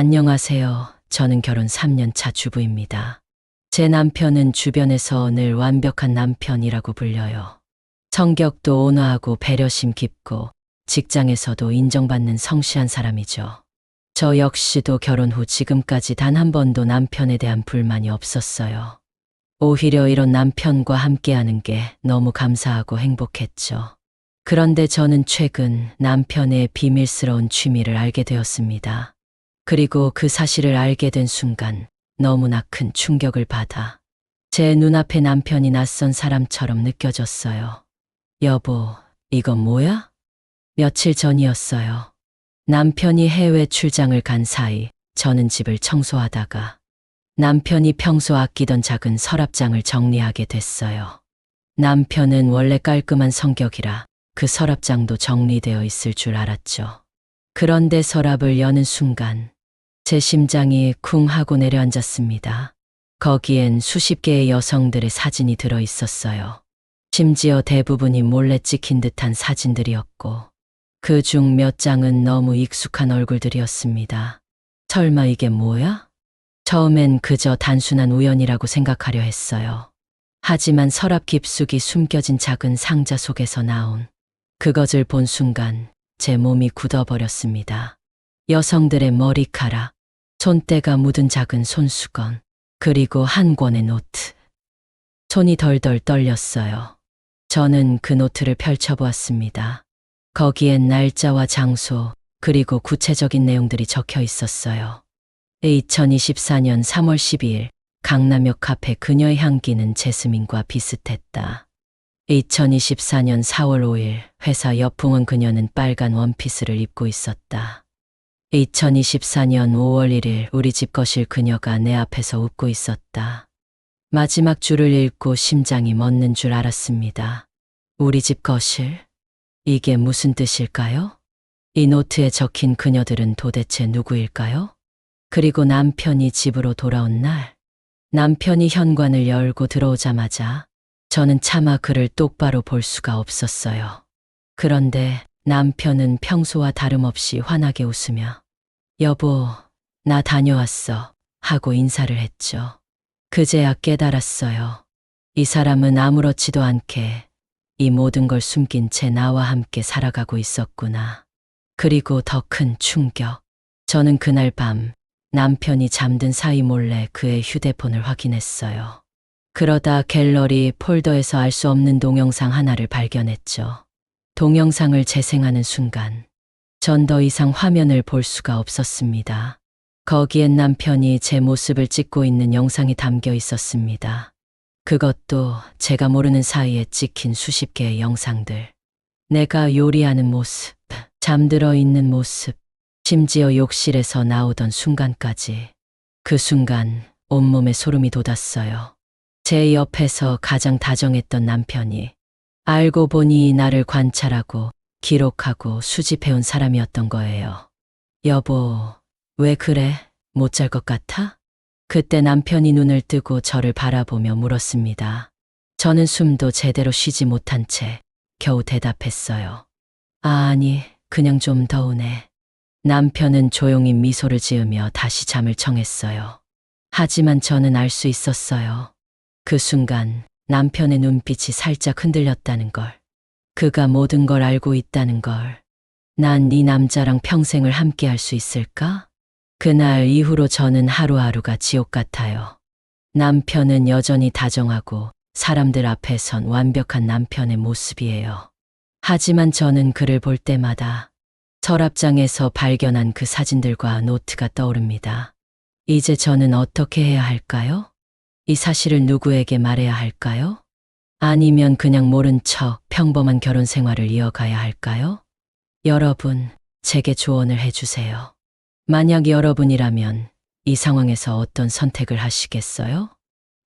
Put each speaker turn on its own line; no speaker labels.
안녕하세요. 저는 결혼 3년 차 주부입니다. 제 남편은 주변에서 늘 완벽한 남편이라고 불려요. 성격도 온화하고 배려심 깊고 직장에서도 인정받는 성실한 사람이죠. 저 역시도 결혼 후 지금까지 단 한 번도 남편에 대한 불만이 없었어요. 오히려 이런 남편과 함께하는 게 너무 감사하고 행복했죠. 그런데 저는 최근 남편의 비밀스러운 취미를 알게 되었습니다. 그리고 그 사실을 알게 된 순간 너무나 큰 충격을 받아 제 눈앞에 남편이 낯선 사람처럼 느껴졌어요. 여보, 이건 뭐야? 며칠 전이었어요. 남편이 해외 출장을 간 사이 저는 집을 청소하다가 남편이 평소 아끼던 작은 서랍장을 정리하게 됐어요. 남편은 원래 깔끔한 성격이라 그 서랍장도 정리되어 있을 줄 알았죠. 그런데 서랍을 여는 순간 제 심장이 쿵 하고 내려앉았습니다. 거기엔 수십 개의 여성들의 사진이 들어 있었어요. 심지어 대부분이 몰래 찍힌 듯한 사진들이었고, 그 중 몇 장은 너무 익숙한 얼굴들이었습니다. 설마 이게 뭐야? 처음엔 그저 단순한 우연이라고 생각하려 했어요. 하지만 서랍 깊숙이 숨겨진 작은 상자 속에서 나온 그것을 본 순간 제 몸이 굳어버렸습니다. 여성들의 머리카락, 손때가 묻은 작은 손수건, 그리고 한 권의 노트. 손이 덜덜 떨렸어요. 저는 그 노트를 펼쳐보았습니다. 거기엔 날짜와 장소, 그리고 구체적인 내용들이 적혀 있었어요. 2024년 3월 12일, 강남역 카페 그녀의 향기는 제스민과 비슷했다. 2024년 4월 5일, 회사 옆 붕은 그녀는 빨간 원피스를 입고 있었다. 2024년 5월 1일 우리 집 거실 그녀가 내 앞에서 웃고 있었다. 마지막 줄을 읽고 심장이 멎는 줄 알았습니다. 우리 집 거실? 이게 무슨 뜻일까요? 이 노트에 적힌 그녀들은 도대체 누구일까요? 그리고 남편이 집으로 돌아온 날, 남편이 현관을 열고 들어오자마자 저는 차마 그를 똑바로 볼 수가 없었어요. 그런데 남편은 평소와 다름없이 환하게 웃으며 여보, 나 다녀왔어 하고 인사를 했죠. 그제야 깨달았어요. 이 사람은 아무렇지도 않게 이 모든 걸 숨긴 채 나와 함께 살아가고 있었구나. 그리고 더 큰 충격. 저는 그날 밤 남편이 잠든 사이 몰래 그의 휴대폰을 확인했어요. 그러다 갤러리 폴더에서 알 수 없는 동영상 하나를 발견했죠. 동영상을 재생하는 순간, 전 더 이상 화면을 볼 수가 없었습니다. 거기엔 남편이 제 모습을 찍고 있는 영상이 담겨 있었습니다. 그것도 제가 모르는 사이에 찍힌 수십 개의 영상들. 내가 요리하는 모습, 잠들어 있는 모습, 심지어 욕실에서 나오던 순간까지. 그 순간 온몸에 소름이 돋았어요. 제 옆에서 가장 다정했던 남편이 알고 보니 나를 관찰하고 기록하고 수집해온 사람이었던 거예요. 여보, 왜 그래? 못 잘 것 같아? 그때 남편이 눈을 뜨고 저를 바라보며 물었습니다. 저는 숨도 제대로 쉬지 못한 채 겨우 대답했어요. 아 니, 그냥 좀 더우네. 남편은 조용히 미소를 지으며 다시 잠을 청했어요. 하지만 저는 알 수 있었어요. 그 순간 남편의 눈빛이 살짝 흔들렸다는 걸. 그가 모든 걸 알고 있다는 걸. 난이 남자랑 평생을 함께 할 수 있을까? 그날 이후로 저는 하루하루가 지옥 같아요. 남편은 여전히 다정하고 사람들 앞에선 완벽한 남편의 모습이에요. 하지만 저는 그를 볼 때마다 서랍장에서 발견한 그 사진들과 노트가 떠오릅니다. 이제 저는 어떻게 해야 할까요? 이 사실을 누구에게 말해야 할까요? 아니면 그냥 모른 척 평범한 결혼 생활을 이어가야 할까요? 여러분, 제게 조언을 해주세요. 만약 여러분이라면 이 상황에서 어떤 선택을 하시겠어요?